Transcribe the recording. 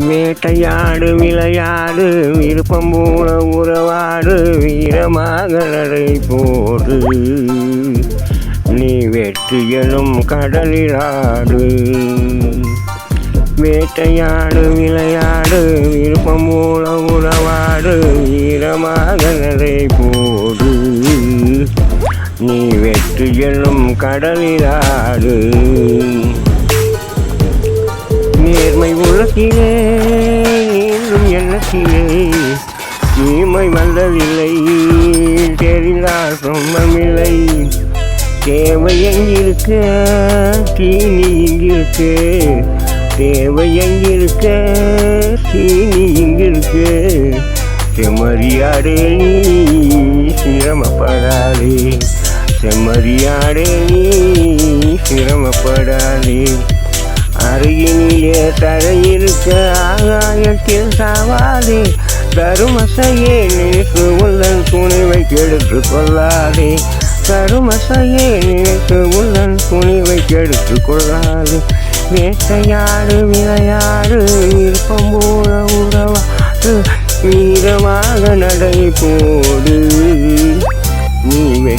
வேட்டையாடு விளையாடு விருப்பம் போல உறவாடு வீரமாக நடை போடு. நீ வெற்றியலும் கடலிலாடு. வேட்டையாடு விளையாடு விருப்பம் போல உறவாடு வீரமாக நடை போடு. நீ வெற்றியலும் கடலிலாடு. தீமை உலகிலே நீந்தும் எண்ணத்திலே. தீமை வந்ததில்லை தெரிந்தால் சொந்தமில்லை தேவை எங்கிருக்க தீனி இங்கிருக்கு. தேவை எங்கிருக்க தீனி இங்கிருக்கு. செம்மறியாடே நீ சிரமப்படாதே. செம்மறியாடே நீ சிரமப்படாதே. அருகினிலே தரையிருக்க ஆகாயத்தில் சாவாதே. தருமசையே நினைத்து உள்ளன் துணிவை கெடுத்து கொள்ளாதே. தருமசையே நினைத்து உள்ளன் துணிவை கெடுத்து கொள்ளாதே. வேட்டையாடு விளையாடு விருப்பம் போல உறவாடு. வீரமாக நடை போடு. நீ